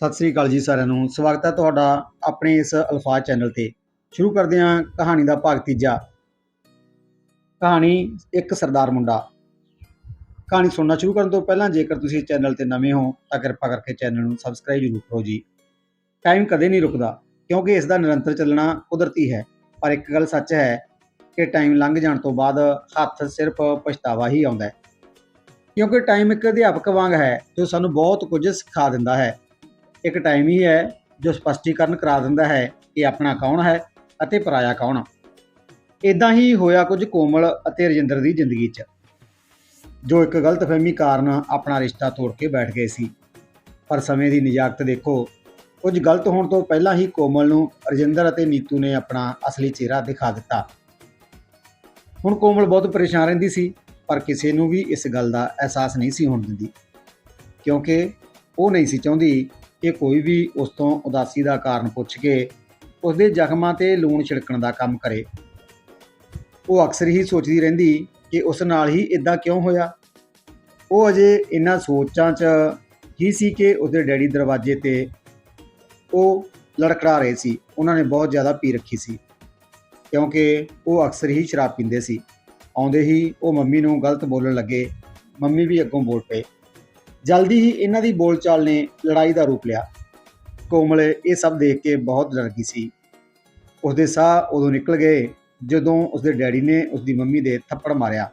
ਸਤਿ ਸ੍ਰੀ ਅਕਾਲ ਜੀ ਸਾਰਿਆਂ ਨੂੰ। ਸਵਾਗਤ ਹੈ ਤੁਹਾਡਾ ਆਪਣੇ ਇਸ ਅਲਫਾਜ਼ ਚੈਨਲ ਤੇ। ਸ਼ੁਰੂ ਕਰਦੇ ਹਾਂ ਕਹਾਣੀ ਦਾ ਭਾਗ ਤੀਜਾ। ਕਹਾਣੀ ਇੱਕ ਸਰਦਾਰ ਮੁੰਡਾ। ਕਹਾਣੀ ਸੁਣਨਾ ਸ਼ੁਰੂ ਕਰਨ ਤੋਂ ਪਹਿਲਾਂ ਜੇਕਰ ਤੁਸੀਂ ਚੈਨਲ ਤੇ ਨਵੇਂ ਹੋ, ਤਾਂ ਕਿਰਪਾ ਕਰਕੇ ਚੈਨਲ ਨੂੰ ਸਬਸਕ੍ਰਾਈਬ ਜ਼ਰੂਰ ਕਰੋ ਜੀ। ਟਾਈਮ ਕਦੇ ਨਹੀਂ ਰੁਕਦਾ, ਕਿਉਂਕਿ ਇਸ ਦਾ ਨਿਰੰਤਰ ਚੱਲਣਾ ਕੁਦਰਤੀ ਹੈ। ਪਰ ਇੱਕ ਗੱਲ ਸੱਚ ਹੈ ਕਿ ਟਾਈਮ ਲੰਘ ਜਾਣ ਤੋਂ ਬਾਅਦ ਹੱਥ ਸਿਰਫ ਪਛਤਾਵਾ ਹੀ ਆਉਂਦਾ ਹੈ। ਕਿਉਂਕਿ ਟਾਈਮ ਇੱਕ ਅਧਿਆਪਕ ਵਾਂਗ ਹੈ, ਜੋ ਸਾਨੂੰ ਬਹੁਤ ਕੁਝ ਸਿਖਾ ਦਿੰਦਾ ਹੈ। ਇੱਕ ਟਾਈਮ ਹੀ ਹੈ ਜੋ ਸਪਸ਼ਟੀਕਰਨ ਕਰਾ ਦਿੰਦਾ ਹੈ ਕਿ ਆਪਣਾ ਕੌਣ ਹੈ ਅਤੇ ਪਰਾਇਆ ਕੌਣ। ਇਦਾਂ ਹੀ ਹੋਇਆ ਕੁਝ ਕੋਮਲ ਅਤੇ ਰਜਿੰਦਰ ਦੀ ਜ਼ਿੰਦਗੀ 'ਚ, ਜੋ ਇੱਕ ਗਲਤਫਹਿਮੀ ਕਾਰਨ ਆਪਣਾ ਰਿਸ਼ਤਾ ਤੋੜ ਕੇ ਬੈਠ ਗਏ ਸੀ। ਪਰ ਸਮੇਂ ਦੀ ਨਿਜਾਕਤ ਦੇਖੋ, ਕੁਝ ਗਲਤ ਹੋਣ ਤੋਂ ਪਹਿਲਾਂ ਹੀ ਕੋਮਲ ਨੂੰ ਰਜਿੰਦਰ ਅਤੇ ਨੀਤੂ ਨੇ ਆਪਣਾ ਅਸਲੀ ਚਿਹਰਾ ਦਿਖਾ ਦਿੱਤਾ। ਹੁਣ ਕੋਮਲ ਬਹੁਤ ਪਰੇਸ਼ਾਨ ਰਹਿੰਦੀ ਸੀ, ਪਰ ਕਿਸੇ ਨੂੰ ਵੀ ਇਸ ਗੱਲ ਦਾ ਅਹਿਸਾਸ ਨਹੀਂ ਸੀ ਹੋਣ ਦਿੰਦੀ, ਕਿਉਂਕਿ ਉਹ ਨਹੀਂ ਸੀ ਚਾਹੁੰਦੀ ਕਿ ਕੋਈ ਵੀ ਉਸ ਤੋਂ ਉਦਾਸੀ ਦਾ ਕਾਰਨ ਪੁੱਛ ਕੇ ਉਸ ਦੇ ਜ਼ਖਮਾਂ ਤੇ ਲੂਣ ਛਿੜਕਣ ਦਾ ਕੰਮ ਕਰੇ। ਉਹ ਅਕਸਰ ਹੀ ਸੋਚਦੀ ਰਹਿੰਦੀ ਕਿ ਉਸ ਨਾਲ ਹੀ ਇਦਾਂ ਕਿਉਂ ਹੋਇਆ? ਉਹ ਅਜੇ ਇਨ੍ਹਾਂ ਸੋਚਾਂ 'ਚ ਹੀ ਸੀ ਕਿ ਉਸਦੇ ਡੈਡੀ ਦਰਵਾਜ਼ੇ ਤੇ ਉਹ ਲੜਕੜਾ ਰਹੇ ਸੀ। ਉਹਨਾਂ ਨੇ ਬਹੁਤ ਜ਼ਿਆਦਾ ਪੀ ਰੱਖੀ ਸੀ, ਕਿਉਂਕਿ ਉਹ ਅਕਸਰ ਹੀ ਸ਼ਰਾਬ ਪੀਂਦੇ ਸੀ। ਆਉਂਦੇ ਹੀ ਉਹ ਮੰਮੀ ਨੂੰ ਗਲਤ ਬੋਲਣ ਲੱਗੇ। ਮੰਮੀ ਵੀ ਅੱਗੋਂ ਬੋਲ ਪਏ। ਜਲਦੀ ਹੀ ਇਹਨਾਂ ਦੀ ਬੋਲਚਾਲ ਨੇ ਲੜਾਈ ਦਾ ਰੂਪ ਲਿਆ। ਕੋਮਲ ਇਹ ਸਭ ਦੇਖ ਕੇ ਬਹੁਤ ਡਰ ਗਈ ਸੀ। ਉਸਦੇ ਸਾਹ ਉਦੋਂ ਨਿਕਲ ਗਏ ਜਦੋਂ ਉਸਦੇ ਡੈਡੀ ਨੇ ਉਸਦੀ ਮੰਮੀ ਦੇ ਥੱਪੜ ਮਾਰਿਆ।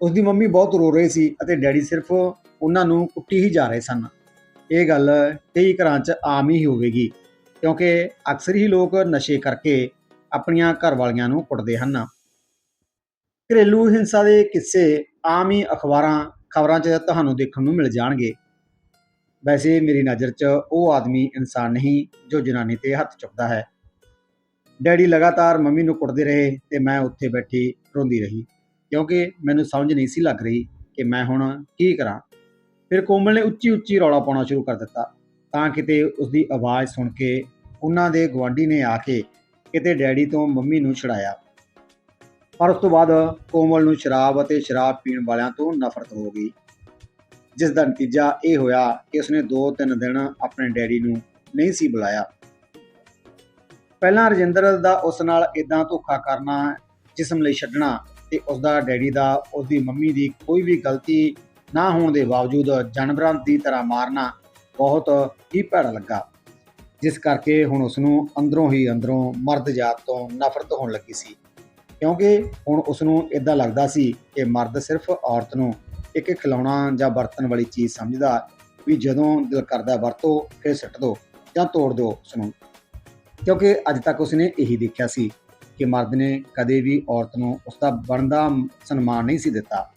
ਉਸਦੀ ਮੰਮੀ ਬਹੁਤ ਰੋ ਰਹੀ ਸੀ ਅਤੇ ਡੈਡੀ ਸਿਰਫ ਉਹਨਾਂ ਨੂੰ ਕੁੱਟੀ ਹੀ ਜਾ ਰਹੇ ਸਨ। ਇਹ ਗੱਲ ਕਈ ਘਰਾਂ 'ਚ ਆਮ ਹੀ ਹੋਵੇਗੀ, ਕਿਉਂਕਿ ਅਕਸਰ ਹੀ ਲੋਕ ਨਸ਼ੇ ਕਰਕੇ ਆਪਣੀਆਂ ਘਰਵਾਲੀਆਂ ਨੂੰ ਕੁੱਟਦੇ ਹਨ। ਘਰੇਲੂ ਹਿੰਸਾ ਦੇ ਕਿੱਸੇ ਆਮ ਹੀ ਅਖਬਾਰਾਂ ਖਬਰਾਂ 'ਚ ਤੁਹਾਨੂੰ ਦੇਖਣ ਨੂੰ ਮਿਲ ਜਾਣਗੇ। ਵੈਸੇ ਮੇਰੀ ਨਜ਼ਰ 'ਚ ਉਹ ਆਦਮੀ ਇਨਸਾਨ ਨਹੀਂ, ਜੋ ਜਨਾਨੀ ਤੇ ਹੱਥ ਚੁੱਕਦਾ ਹੈ। ਡੈਡੀ ਲਗਾਤਾਰ ਮੰਮੀ ਨੂੰ ਕੁੱਟਦੇ ਰਹੇ ਤੇ ਮੈਂ ਉੱਥੇ ਬੈਠੀ ਰੋਂਦੀ ਰਹੀ, ਕਿਉਂਕਿ ਮੈਨੂੰ ਸਮਝ ਨਹੀਂ ਸੀ ਲੱਗ ਰਹੀ ਕਿ ਮੈਂ ਹੁਣ ਕੀ ਕਰਾਂ। ਫਿਰ ਕੋਮਲ ਨੇ ਉੱਚੀ ਉੱਚੀ ਰੌਲਾ ਪਾਉਣਾ ਸ਼ੁਰੂ ਕਰ ਦਿੱਤਾ, ਤਾਂ ਕਿਤੇ ਉਸਦੀ ਆਵਾਜ਼ ਸੁਣ ਕੇ ਉਹਨਾਂ ਦੇ ਗੁਆਂਢੀ ਨੇ ਆ ਕੇ ਕਿਤੇ ਡੈਡੀ ਤੋਂ ਮੰਮੀ ਨੂੰ ਛੁਡਾਇਆ। ਪਰ ਉਸ ਤੋਂ ਬਾਅਦ ਕੋਮਲ ਨੂੰ ਸ਼ਰਾਬ ਅਤੇ ਸ਼ਰਾਬ ਪੀਣ ਵਾਲਿਆਂ ਤੋਂ ਨਫ਼ਰਤ ਹੋ ਗਈ। ਜਿਸ ਦਾ ਨਤੀਜਾ ਇਹ ਹੋਇਆ ਕਿ ਉਸਨੇ 2-3 ਦਿਨ ਆਪਣੇ ਡੈਡੀ ਨੂੰ ਨਹੀਂ ਸੀ ਬੁਲਾਇਆ। ਪਹਿਲਾਂ ਰਜਿੰਦਰ ਦਾ ਉਸ ਨਾਲ ਇਦਾਂ ਧੋਖਾ ਕਰਨਾ, ਜਿਸਮ ਲਈ ਛੱਡਣਾ ਤੇ ਉਸ ਦਾ ਡੈਡੀ ਦਾ ਉਸ ਦੀ ਮੰਮੀ ਦੀ ਕੋਈ ਵੀ ਗਲਤੀ ਨਾ ਹੋਣ ਦੇ ਬਾਵਜੂਦ ਜਾਨਵਰਾਂ ਦੀ ਤਰ੍ਹਾਂ ਮਾਰਨਾ ਬਹੁਤ ਹੀ ਭੈੜਾ ਲੱਗਾ। ਜਿਸ ਕਰਕੇ ਹੁਣ ਉਸ ਨੂੰ ਅੰਦਰੋਂ ਹੀ ਅੰਦਰੋਂ ਮਰਦ ਜਾਤ ਤੋਂ ਨਫ਼ਰਤ ਹੋਣ ਲੱਗੀ ਸੀ। ਕਿਉਂਕਿ ਹੁਣ ਉਸ ਨੂੰ ਇਦਾਂ ਲੱਗਦਾ ਸੀ ਕਿ ਮਰਦ ਸਿਰਫ ਔਰਤ ਨੂੰ ਇੱਕ ਖਿਲਾਉਣਾ ਜਾਂ ਵਰਤਣ ਵਾਲੀ ਚੀਜ਼ ਸਮਝਦਾ ਵੀ ਜਦੋਂ ਦਿਲ ਕਰਦਾ ਵਰਤੋ, ਫਿਰ ਸੁੱਟ ਦਿਓ ਜਾਂ ਤੋੜ ਦਿਓ ਉਸ ਨੂੰ ਕਿਉਂਕਿ ਅੱਜ ਤੱਕ ਉਸਨੇ ਇਹੀ ਦੇਖਿਆ ਸੀ ਕਿ ਮਰਦ ਨੇ ਕਦੇ ਵੀ ਔਰਤ ਨੂੰ ਉਸ ਦਾ ਬਣਦਾ ਸਨਮਾਨ ਨਹੀਂ ਸੀ ਦਿੱਤਾ।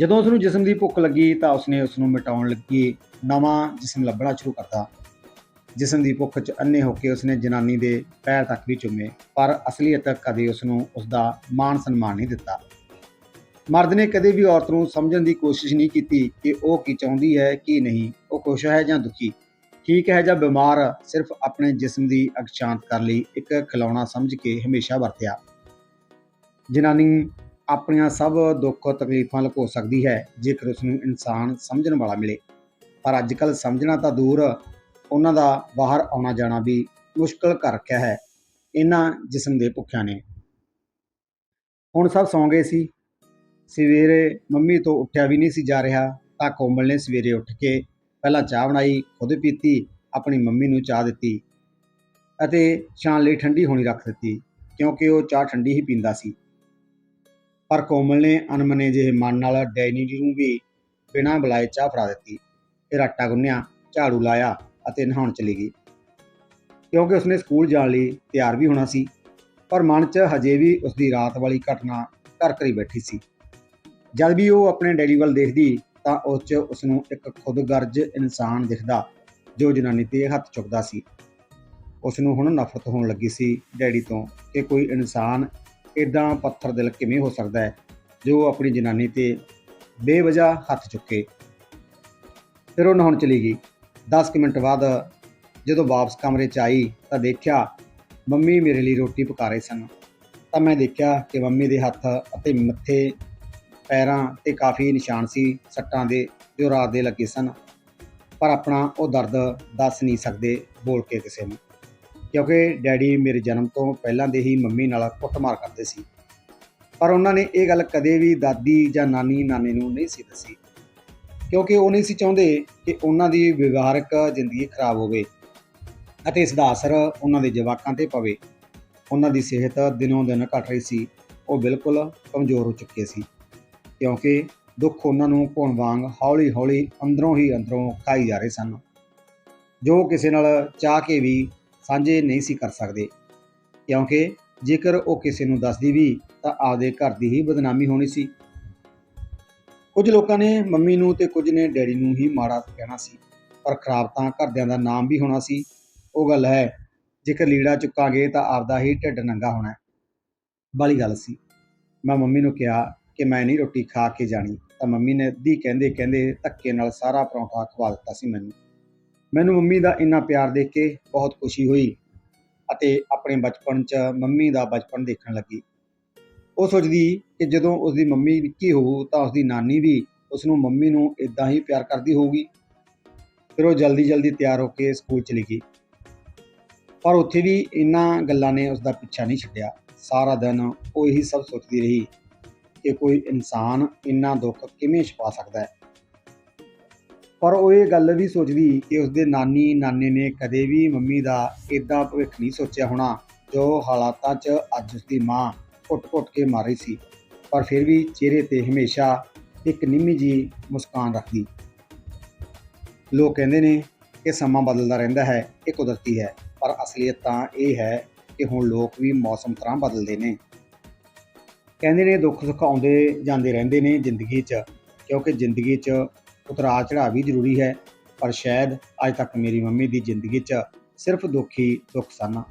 ਜਦੋਂ ਉਸ ਨੂੰ ਜਿਸਮ ਦੀ ਭੁੱਖ ਲੱਗੀ ਤਾਂ ਉਸਨੇ ਉਸ ਨੂੰ ਮਿਟਾਉਣ ਲੱਗੀ, ਨਵਾਂ ਜਿਸਮ ਲੱਭਣਾ ਸ਼ੁਰੂ ਕਰਤਾ। ਜਿਸਮ ਦੀ ਭੁੱਖ 'ਚ ਅੰਨੇ ਹੋ ਕੇ ਉਸਨੇ ਜਨਾਨੀ ਦੇ ਪੈਰ ਤੱਕ ਵੀ ਚੁੰਮੇ, ਪਰ ਅਸਲੀਅਤ ਕਦੇ ਉਸ ਨੂੰ ਉਸ ਦਾ ਮਾਣ ਸਨਮਾਨ ਨਹੀਂ ਦਿੱਤਾ। ਮਰਦ ਨੇ ਕਦੇ ਵੀ ਔਰਤ ਨੂੰ ਸਮਝਣ ਦੀ ਕੋਸ਼ਿਸ਼ ਨਹੀਂ ਕੀਤੀ ਕਿ ਉਹ ਕੀ ਚਾਹੁੰਦੀ ਹੈ, ਕੀ ਨਹੀਂ। ਉਹ ਖੁਸ਼ ਹੈ ਜਾਂ ਦੁਖੀ? ਠੀਕ ਹੈ ਜਾਂ ਬਿਮਾਰ, ਸਿਰਫ ਆਪਣੇ ਜਿਸਮ ਦੀ ਅੱਗ ਸ਼ਾਂਤ ਕਰ ਲਈ ਇੱਕ ਖਿਲੌਣਾ ਸਮਝ ਕੇ ਹਮੇਸ਼ਾ ਵਰਤਿਆ। ਜਨਾਨੀ ਆਪਣੀਆਂ ਸਭ ਦੁੱਖ ਤਕਲੀਫਾਂ ਲੁਕੋ ਸਕਦੀ ਹੈ, ਜੇਕਰ ਉਸ ਨੂੰ ਇਨਸਾਨ ਸਮਝਣ ਵਾਲਾ ਮਿਲੇ। ਪਰ ਅੱਜ ਕੱਲ ਸਮਝਣਾ ਤਾਂ ਦੂਰ ਉਹਨਾਂ ਦਾ ਬਾਹਰ ਆਉਣਾ ਜਾਣਾ ਵੀ ਮੁਸ਼ਕਲ ਕਰ ਰੱਖਿਆ ਹੈ, ਇਹਨਾਂ ਜਿਸਮ ਦੇ ਭੁੱਖਿਆਂ ਨੇ। ਹੁਣ ਸਭ ਸੌਂ ਗਏ ਸੀ। ਸਵੇਰੇ ਮੰਮੀ ਤੋਂ ਉੱਠਿਆ ਵੀ ਨਹੀਂ ਸੀ ਜਾ ਰਿਹਾ, ਤਾਂ ਕੋਮਲ ਨੇ ਸਵੇਰੇ ਉੱਠ ਕੇ ਪਹਿਲਾਂ ਚਾਹ ਬਣਾਈ, ਖੁਦ ਪੀਤੀ, ਆਪਣੀ ਮੰਮੀ ਨੂੰ ਚਾਹ ਦਿੱਤੀ ਅਤੇ ਸ਼ਾਨ ਲਈ ਠੰਡੀ ਹੋਣੀ ਰੱਖ ਦਿੱਤੀ, ਕਿਉਂਕਿ ਉਹ ਚਾਹ ਠੰਡੀ ਹੀ ਪੀਂਦਾ ਸੀ। ਪਰ ਕੋਮਲ ਨੇ ਅਨਮਨੇ ਜਿਹੇ ਮਨ ਨਾਲ ਡੈਨੀ ਨੂੰ ਵੀ ਬਿਨਾਂ ਬੁਲਾਏ ਚਾਹ ਫੜਾ ਦਿੱਤੀ। ਫਿਰ ਆਟਾ ਗੁੰਨਿਆ, ਝਾੜੂ ਲਾਇਆ ਅਤੇ ਨਹਾਉਣ ਚਲੀ ਗਈ। ਕਿਉਂਕਿ ਉਸਨੇ ਸਕੂਲ ਜਾਣ ਲਈ ਤਿਆਰ ਵੀ ਹੋਣਾ ਸੀ, ਪਰ ਮਨ 'ਚ ਹਜੇ ਵੀ ਉਸਦੀ ਰਾਤ ਵਾਲੀ ਘਟਨਾ ਘਰ ਘਰੀ ਬੈਠੀ ਸੀ। ਜਦ ਵੀ ਉਹ ਆਪਣੇ ਡੈਡੀ ਵੱਲ ਦੇਖਦੀ, ਤਾਂ ਉਸ 'ਚ ਉਸ ਨੂੰ ਇੱਕ ਖੁਦਗਰਜ਼ ਇਨਸਾਨ ਦਿਖਦਾ, ਜੋ ਜਨਾਨੀ ਤੇ ਹੱਥ ਚੁੱਕਦਾ ਸੀ। ਉਸ ਨੂੰ ਹੁਣ ਨਫ਼ਰਤ ਹੋਣ ਲੱਗੀ ਸੀ ਡੈਡੀ ਤੋਂ ਕਿ ਕੋਈ ਇਨਸਾਨ ਇਦਾਂ ਪੱਥਰ ਦਿਲ ਕਿਵੇਂ ਹੋ ਸਕਦਾ ਹੈ, ਜੋ ਆਪਣੀ ਜਨਾਨੀ ਤੇ ਬੇਵਜ੍ਹਾ ਹੱਥ ਚੁੱਕੇ। ਫਿਰ ਉਹ ਨਹਾਉਣ ਚਲੀ ਗਈ। 10 ਕੁ ਮਿੰਟ ਬਾਅਦ ਜਦੋਂ ਵਾਪਸ ਕਮਰੇ 'ਚ ਆਈ ਤਾਂ ਦੇਖਿਆ ਮੰਮੀ ਮੇਰੇ ਲਈ ਰੋਟੀ ਪਕਾ ਰਹੇ ਸਨ। ਤਾਂ ਮੈਂ ਦੇਖਿਆ ਕਿ ਮੰਮੀ ਦੇ ਹੱਥ ਅਤੇ ਮੱਥੇ, ਪੈਰਾਂ ਤੇ ਕਾਫੀ ਨਿਸ਼ਾਨ ਸੀ, ਸੱਟਾਂ ਦੇ ਜੋ ਰਾਤ ਦੇ ਲੱਗੇ ਸਨ। ਪਰ ਆਪਣਾ ਉਹ ਦਰਦ ਦੱਸ ਨਹੀਂ ਸਕਦੇ ਬੋਲ ਕੇ ਕਿਸੇ ਨੂੰ। ਕਿਉਂਕਿ ਡੈਡੀ ਮੇਰੇ ਜਨਮ ਤੋਂ ਪਹਿਲਾਂ ਦੇ ਹੀ ਮੰਮੀ ਨਾਲ ਕੁੱਟਮਾਰ ਕਰਦੇ ਸੀ। ਪਰ ਉਹਨਾਂ ਨੇ ਇਹ ਗੱਲ ਕਦੇ ਵੀ ਦਾਦੀ ਜਾਂ ਨਾਨੀ ਨਾਨੇ ਨੂੰ ਨਹੀਂ ਸੀ ਦੱਸੀ। ਕਿਉਂਕਿ ਉਹ ਨਹੀਂ ਸੀ ਚਾਹੁੰਦੇ ਕਿ ਉਹਨਾਂ ਦੀ ਵਿਵਹਾਰਕ ਜ਼ਿੰਦਗੀ ਖਰਾਬ ਹੋਵੇ ਅਤੇ ਇਸ ਦਾ ਅਸਰ ਉਹਨਾਂ ਦੇ ਜਵਾਕਾਂ ਤੇ ਪਵੇ। ਉਹਨਾਂ ਦੀ ਸਿਹਤ ਦਿਨੋਂ ਦਿਨ ਘਟ ਰਹੀ ਸੀ, ਉਹ ਬਿਲਕੁਲ ਕਮਜ਼ੋਰ ਹੋ ਚੁੱਕੇ ਸੀ। ਕਿਉਂਕਿ ਦੁੱਖ ਉਹਨਾਂ ਨੂੰ ਘੁਣ ਵਾਂਗ ਹੌਲੀ-ਹੌਲੀ ਅੰਦਰੋਂ ਹੀ ਅੰਦਰੋਂ ਖਾਈ ਜਾ ਰਹੇ ਸਨ। ਜੋ ਕਿਸੇ ਨਾਲ ਚਾਹ ਕੇ ਵੀ ਸਾਂਝੇ ਨਹੀਂ ਸੀ ਕਰ ਸਕਦੇ। ਕਿਉਂਕਿ ਜੇਕਰ ਉਹ ਕਿਸੇ ਨੂੰ ਦੱਸਦੀ ਵੀ ਤਾਂ ਆਪਦੇ ਘਰ ਦੀ ਹੀ ਬਦਨਾਮੀ ਹੋਣੀ ਸੀ। ਕੁਝ ਲੋਕਾਂ ਨੇ ਮੰਮੀ ਨੂੰ ਤੇ ਕੁਝ ਨੇ ਡੈਡੀ ਨੂੰ ਹੀ ਮਾੜਾ ਕਹਿਣਾ ਸੀ, ਪਰ ਖਰਾਬ ਤਾਂ ਘਰਦਿਆਂ ਦਾ ਨਾਮ ਵੀ ਹੋਣਾ ਸੀ। ਉਹ ਗੱਲ ਹੈ, ਜੇਕਰ ਲੀੜਾ ਚੁੱਕਾਂਗੇ ਤਾਂ ਆਪਦਾ ਹੀ ਢਿੱਡ ਨੰਗਾ ਹੋਣਾ ਵਾਲੀ ਗੱਲ ਸੀ। ਮੈਂ ਮੰਮੀ ਨੂੰ ਕਿਹਾ ਕਿ ਮੈਂ ਨਹੀਂ ਰੋਟੀ ਖਾ ਕੇ ਜਾਣੀ, ਤਾਂ ਮੰਮੀ ਨੇ ਅੱਧੀ ਕਹਿੰਦੇ ਕਹਿੰਦੇ ਧੱਕੇ ਨਾਲ ਸਾਰਾ ਪਰੌਂਠਾ ਖਵਾ ਦਿੱਤਾ ਸੀ ਮੈਨੂੰ। ਮੈਨੂੰ ਮੰਮੀ ਦਾ ਇੰਨਾ ਪਿਆਰ ਦੇਖ ਕੇ ਬਹੁਤ ਖੁਸ਼ੀ ਹੋਈ ਅਤੇ ਆਪਣੇ ਬਚਪਨ 'ਚ ਮੰਮੀ ਦਾ ਬਚਪਨ ਦੇਖਣ ਲੱਗੀ। ਉਹ ਸੋਚਦੀ ਕਿ ਜਦੋਂ ਉਸਦੀ ਮੰਮੀ ਨਿੱਕੀ ਹੋਊ ਤਾਂ ਉਸਦੀ ਨਾਨੀ ਵੀ ਉਸ ਨੂੰ ਮੰਮੀ ਨੂੰ ਇਦਾਂ ਹੀ ਪਿਆਰ ਕਰਦੀ ਹੋਊਗੀ। ਫਿਰ ਉਹ ਜਲਦੀ ਜਲਦੀ ਤਿਆਰ ਹੋ ਕੇ ਸਕੂਲ ਚਲੀ ਗਈ। ਪਰ ਉੱਥੇ ਵੀ ਇਹਨਾਂ ਗੱਲਾਂ ਨੇ ਉਸ ਦਾ ਪਿੱਛਾ ਨਹੀਂ ਛੱਡਿਆ। ਸਾਰਾ ਦਿਨ ਉਹ ਇਹੀ ਸਭ ਸੋਚਦੀ ਰਹੀ ਕਿ ਕੋਈ ਇਨਸਾਨ ਇੰਨਾ ਦੁੱਖ ਕਿਵੇਂ ਛਪਾ ਸਕਦਾ ਹੈ। ਪਰ ਉਹ ਇਹ ਗੱਲ ਵੀ ਸੋਚਦੀ ਕਿ ਉਸਦੇ ਨਾਨੀ ਨਾਨੇ ਨੇ ਕਦੇ ਵੀ ਮੰਮੀ ਦਾ ਇਦਾਂ ਭਵਿੱਖ ਨਹੀਂ ਸੋਚਿਆ ਹੋਣਾ ਜੋ ਹਾਲਾਤਾਂ 'ਚ ਅੱਜ ਉਸਦੀ ਮਾਂ ਘੁੱਟ-ਘੁੱਟ ਕੇ ਮਾਰ ਸੀ। ਪਰ ਫਿਰ ਵੀ ਚਿਹਰੇ ਤੇ ਹਮੇਸ਼ਾ ਇੱਕ ਨਿੰਮੀ ਜੀ ਮੁਸਕਾਨ ਰੱਖਦੀ। ਲੋਕ ਕਹਿੰਦੇ ਨੇ ਕਿ ਸਮਾਂ ਬਦਲਦਾ ਰਹਿੰਦਾ ਹੈ, ਇਹ ਕੁਦਰਤੀ ਹੈ। ਪਰ ਅਸਲੀਅਤ ਤਾਂ ਇਹ ਹੈ ਕਿ ਹੁਣ ਲੋਕ ਵੀ ਮੌਸਮ ਤਰ੍ਹਾਂ ਬਦਲਦੇ ਨੇ। ਕਹਿੰਦੇ ਨੇ ਦੁੱਖ ਸੁੱਖ ਆਉਂਦੇ ਜਾਂਦੇ ਰਹਿੰਦੇ ਨੇ ਜ਼ਿੰਦਗੀ 'ਚ, ਕਿਉਂਕਿ ਜ਼ਿੰਦਗੀ 'ਚ ਉਤਰਾਅ ਚੜ੍ਹਾਅ ਵੀ ਜ਼ਰੂਰੀ ਹੈ। ਪਰ ਸ਼ਾਇਦ ਅੱਜ ਤੱਕ ਮੇਰੀ ਮੰਮੀ ਦੀ ਜ਼ਿੰਦਗੀ 'ਚ ਸਿਰਫ ਦੁੱਖ ਹੀ ਦੁੱਖ ਸਨ।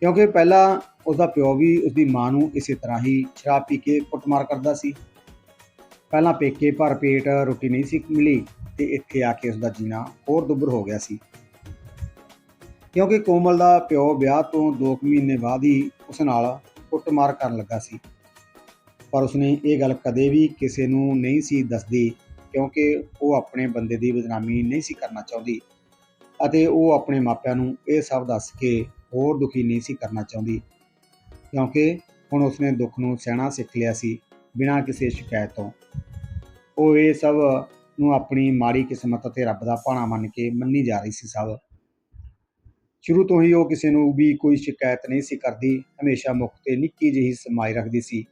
ਕਿਉਂਕਿ ਪਹਿਲਾਂ ਉਸਦਾ ਪਿਓ ਵੀ ਉਸਦੀ ਮਾਂ ਨੂੰ ਇਸੇ ਤਰ੍ਹਾਂ ਹੀ ਸ਼ਰਾਬ ਪੀ ਕੇ ਕੁੱਟਮਾਰ ਕਰਦਾ ਸੀ। ਪਹਿਲਾਂ ਪੇਕੇ ਭਰ ਪੇਟ ਰੋਟੀ ਨਹੀਂ ਸੀ ਮਿਲੀ ਤੇ ਇੱਥੇ ਆ ਕੇ ਉਸਦਾ ਜੀਣਾ ਹੋਰ ਦੁੱਭਰ ਹੋ ਗਿਆ ਸੀ। ਕਿਉਂਕਿ ਕੋਮਲ ਦਾ ਪਿਓ ਵਿਆਹ ਤੋਂ 2 ਮਹੀਨੇ ਬਾਅਦ ਹੀ ਉਸ ਨਾਲ ਕੁੱਟਮਾਰ ਕਰਨ ਲੱਗਾ ਸੀ। ਪਰ ਉਸਨੇ ਇਹ ਗੱਲ ਕਦੇ ਵੀ ਕਿਸੇ ਨੂੰ ਨਹੀਂ ਸੀ ਦੱਸਦੀ, ਕਿਉਂਕਿ ਉਹ ਆਪਣੇ ਬੰਦੇ ਦੀ ਬਦਨਾਮੀ ਨਹੀਂ ਸੀ ਕਰਨਾ ਚਾਹੁੰਦੀ ਅਤੇ ਉਹ ਆਪਣੇ ਮਾਪਿਆਂ ਨੂੰ ਇਹ ਸਭ ਦੱਸ ਕੇ ਹੋਰ ਦੁਖੀ ਨਹੀਂ ਸੀ ਕਰਨਾ ਚਾਹੁੰਦੀ। ਕਿਉਂਕਿ ਹੁਣ ਉਸਨੇ ਦੁੱਖ ਨੂੰ ਸਹਿਣਾ ਸਿੱਖ ਲਿਆ ਸੀ ਬਿਨਾਂ ਕਿਸੇ ਸ਼ਿਕਾਇਤ ਤੋਂ। ਉਹ ਇਹ ਸਭ ਨੂੰ ਆਪਣੀ ਮਾੜੀ ਕਿਸਮਤ ਅਤੇ ਰੱਬ ਦਾ ਭਾਣਾ ਮੰਨ ਕੇ ਮੰਨੀ ਜਾ ਰਹੀ ਸੀ ਸਭ। ਸ਼ੁਰੂ ਤੋਂ ਹੀ ਉਹ ਕਿਸੇ ਨੂੰ ਵੀ ਕੋਈ ਸ਼ਿਕਾਇਤ ਨਹੀਂ ਸੀ ਕਰਦੀ, ਹਮੇਸ਼ਾ ਮੁਖ ਤੇ ਨਿੱਕੀ ਜਿਹੀ ਸਮਾਈ ਰੱਖਦੀ ਸੀ।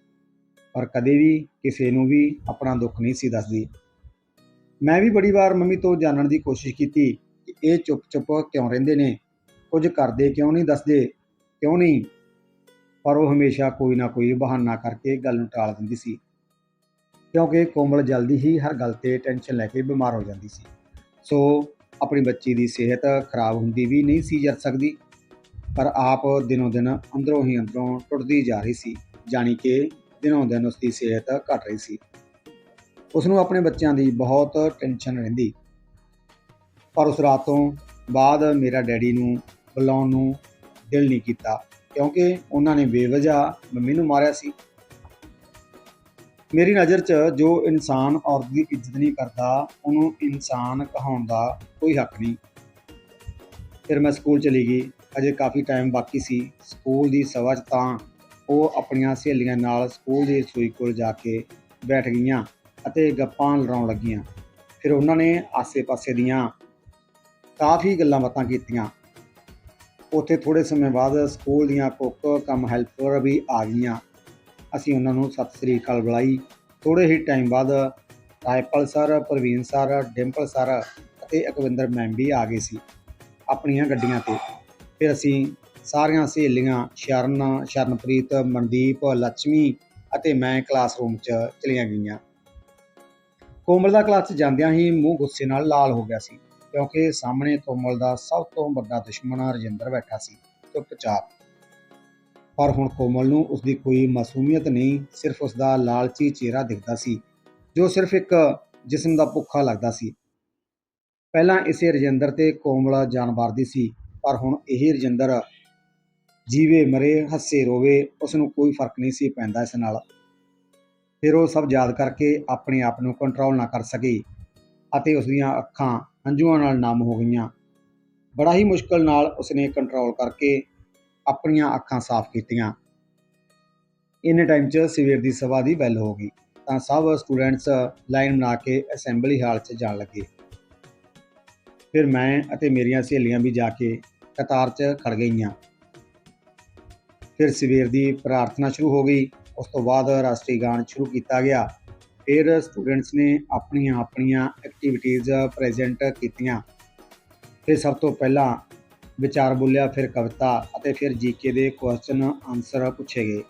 ਪਰ ਕਦੇ ਵੀ ਕਿਸੇ ਨੂੰ ਵੀ ਆਪਣਾ ਦੁੱਖ ਨਹੀਂ ਸੀ ਦੱਸਦੀ। ਮੈਂ ਵੀ ਬੜੀ ਵਾਰ ਮੰਮੀ ਤੋਂ ਜਾਣਨ ਦੀ ਕੋਸ਼ਿਸ਼ ਕੀਤੀ ਕਿ ਇਹ ਚੁੱਪ-ਚੁੱਪ ਕਿਉਂ ਰਹਿੰਦੇ ਨੇ? ਕੁਝ ਕਰਦੇ ਕਿਉਂ ਨਹੀਂ ਦੱਸਦੇ? ਕਿਉਂ ਨਹੀਂ? ਪਰ ਉਹ ਹਮੇਸ਼ਾ ਕੋਈ ਨਾ ਕੋਈ ਬਹਾਨਾ ਕਰਕੇ ਗੱਲ ਨੂੰ ਟਾਲ ਦਿੰਦੀ ਸੀ। ਕਿਉਂਕਿ ਕੋਮਲ ਜਲਦੀ ਹੀ ਹਰ ਗੱਲ ਤੇ ਟੈਨਸ਼ਨ ਲੈ ਕੇ ਬਿਮਾਰ ਹੋ ਜਾਂਦੀ ਸੀ। ਸੋ ਆਪਣੀ ਬੱਚੀ ਦੀ ਸਿਹਤ ਖਰਾਬ ਹੁੰਦੀ ਵੀ ਨਹੀਂ ਸੀ ਜਰ ਸਕਦੀ, ਪਰ ਆਪ ਦਿਨੋਂ ਦਿਨ ਅੰਦਰੋਂ ਹੀ ਅੰਦਰੋਂ ਟੁੱਟਦੀ ਜਾ ਰਹੀ ਸੀ, ਜਾਣੀ ਕਿ ਦਿਨੋਂ ਦਿਨ ਉਸ ਦੀ ਸਿਹਤ ਘਟ ਰਹੀ ਸੀ। ਉਸ ਨੂੰ ਆਪਣੇ ਬੱਚਿਆਂ ਦੀ ਬਹੁਤ ਟੈਨਸ਼ਨ ਰਹਿੰਦੀ। ਪਰ ਉਸ ਰਾਤ ਤੋਂ ਬਾਅਦ ਮੇਰਾ ਡੈਡੀ ਨੂੰ ਬੁਲਾਉਣ ਨੂੰ ਦਿਲ ਨਹੀਂ ਕੀਤਾ। ਕਿਉਂਕਿ ਉਹਨਾਂ ਨੇ ਬੇਵਜ੍ਹਾ ਮੰਮੀ ਨੂੰ ਮਾਰਿਆ ਸੀ। ਮੇਰੀ ਨਜ਼ਰ 'ਚ ਜੋ ਇਨਸਾਨ ਔਰਤ ਦੀ ਇੱਜ਼ਤ ਨਹੀਂ ਕਰਦਾ, ਉਹਨੂੰ ਇਨਸਾਨ ਕਹਾਉਣ ਦਾ ਕੋਈ ਹੱਕ ਨਹੀਂ। ਫਿਰ ਮੈਂ ਸਕੂਲ ਚਲੀ ਗਈ। ਅਜੇ ਕਾਫੀ ਟਾਈਮ ਬਾਕੀ ਸੀ। ਸਕੂਲ ਦੀ ਸਭਾ 'ਚ ਤਾਂ ਉਹ ਆਪਣੀਆਂ ਸਹੇਲੀਆਂ ਨਾਲ ਸਕੂਲ ਦੀ ਰਸੋਈ ਕੋਲ ਜਾ ਕੇ ਬੈਠ ਗਈਆਂ ਅਤੇ ਗੱਪਾਂ ਲੜਾਉਣ ਲੱਗੀਆਂ। ਫਿਰ ਉਹਨਾਂ ਨੇ ਆਸੇ-ਪਾਸੇ ਦੀਆਂ ਕਾਫੀ ਗੱਲਾਂ ਬਾਤਾਂ ਕੀਤੀਆਂ। ਉੱਥੇ ਥੋੜੇ ਸਮੇਂ ਬਾਅਦ ਸਕੂਲ ਦੀਆਂ ਕੁੱਕ ਕੰਮ ਹੈਲਪਰ ਵੀ ਆ ਗਈਆਂ। ਅਸੀਂ ਉਹਨਾਂ ਨੂੰ ਸਤਿ ਸ੍ਰੀ ਅਕਾਲ ਬੁਲਾਈ। ਥੋੜੇ ਹੀ ਟਾਈਮ ਬਾਅਦ Raipal sir, Parveen sir, Dimple sir ਅਤੇ ਅਕਵਿੰਦਰ ਮੈਮ ਵੀ ਆ ਗਏ ਸੀ ਆਪਣੀਆਂ ਗੱਡੀਆਂ ਤੇ। ਫਿਰ ਅਸੀਂ ਸਾਰੀਆਂ ਸਹੇਲੀਆਂ ਸ਼ਰਨ, ਸ਼ਰਨਪ੍ਰੀਤ, ਮਨਦੀਪ ਲక్ష్ਮੀ ਅਤੇ ਮੈਂ ਕਲਾਸਰੂਮ 'ਚ ਚਲੀਆਂ ਗਈਆਂ। ਕੋਮਲ ਦਾ ਕਲਾਸ 'ਚ ਜਾਂਦਿਆਂ ਹੀ ਮੂੰਹ ਗੁੱਸੇ ਨਾਲ ਲਾਲ ਹੋ ਗਿਆ ਸੀ। ਕਿਉਂਕਿ ਸਾਹਮਣੇ ਕੋਮਲ ਦਾ ਸਭ ਤੋਂ ਵੱਡਾ ਦੁਸ਼ਮਣ ਰਜਿੰਦਰ ਬੈਠਾ ਸੀ, ਚੁੱਪਚਾਪ। ਪਰ ਹੁਣ ਕੋਮਲ ਨੂੰ ਉਸਦੀ ਕੋਈ ਮਾਸੂਮੀਅਤ ਨਹੀਂ, ਸਿਰਫ ਉਸਦਾ ਲਾਲਚੀ ਚਿਹਰਾ ਦਿਖਦਾ ਸੀ, ਜੋ ਸਿਰਫ ਇੱਕ ਜਿਸਮ ਦਾ ਭੁੱਖਾ ਲੱਗਦਾ ਸੀ। ਪਹਿਲਾਂ ਇਸੇ ਰਜਿੰਦਰ ਤੇ ਕੋਮਲ ਜਾਨ ਵਾਰਦੀ ਸੀ, ਪਰ ਹੁਣ ਇਹ ਰਜਿੰਦਰ ਜੀਵੇ, ਮਰੇ, ਹੱਸੇ, ਰੋਵੇ ਉਸ ਨੂੰ ਕੋਈ ਫ਼ਰਕ ਨਹੀਂ ਸੀ ਪੈਂਦਾ ਇਸ ਨਾਲ। ਫਿਰ ਉਹ ਸਭ ਯਾਦ ਕਰਕੇ ਆਪਣੇ ਆਪ ਨੂੰ ਕੰਟਰੋਲ ਨਾ ਕਰ ਸਕੀ ਅਤੇ ਉਸ ਦੀਆਂ ਅੱਖਾਂ ਹੰਝੂਆਂ ਨਾਲ ਨਮ ਹੋ ਗਈਆਂ। ਬੜਾ ਹੀ ਮੁਸ਼ਕਲ ਨਾਲ ਉਸਨੇ ਕੰਟਰੋਲ ਕਰਕੇ ਆਪਣੀਆਂ ਅੱਖਾਂ ਸਾਫ਼ ਕੀਤੀਆਂ। ਇੰਨੇ ਟਾਈਮ 'ਚ ਸਵੇਰ ਦੀ ਸਭਾ ਦੀ ਬੈਲ ਹੋ ਗਈ। ਤਾਂ ਸਭ ਸਟੂਡੈਂਟਸ ਲਾਈਨ ਬਣਾ ਕੇ ਅਸੈਂਬਲੀ ਹਾਲ 'ਚ ਜਾਣ ਲੱਗੇ। ਫਿਰ ਮੈਂ ਅਤੇ ਮੇਰੀਆਂ ਸਹੇਲੀਆਂ ਵੀ ਜਾ ਕੇ ਕਤਾਰ 'ਚ ਖੜ ਗਈਆਂ। ਫਿਰ ਸਵੇਰ ਦੀ ਪ੍ਰਾਰਥਨਾ ਸ਼ੁਰੂ ਹੋ ਗਈ। ਉਸ ਤੋਂ ਬਾਅਦ ਰਾਸ਼ਟਰੀ ਗਾਣ ਸ਼ੁਰੂ ਕੀਤਾ ਗਿਆ। ਫਿਰ ਸਟੂਡੈਂਟਸ ਨੇ ਆਪਣੀਆਂ ਆਪਣੀਆਂ ਐਕਟੀਵਿਟੀਜ਼ ਪ੍ਰੈਜ਼ੈਂਟ ਕੀਤੀਆਂ। ਫਿਰ ਸਭ ਤੋਂ ਪਹਿਲਾਂ ਵਿਚਾਰ ਬੋਲਿਆ, ਫਿਰ ਕਵਿਤਾ ਅਤੇ ਫਿਰ ਜੀਕੇ ਦੇ ਕੁਐਸਚਨ ਆਨਸਰ ਪੁੱਛੇ ਗਏ।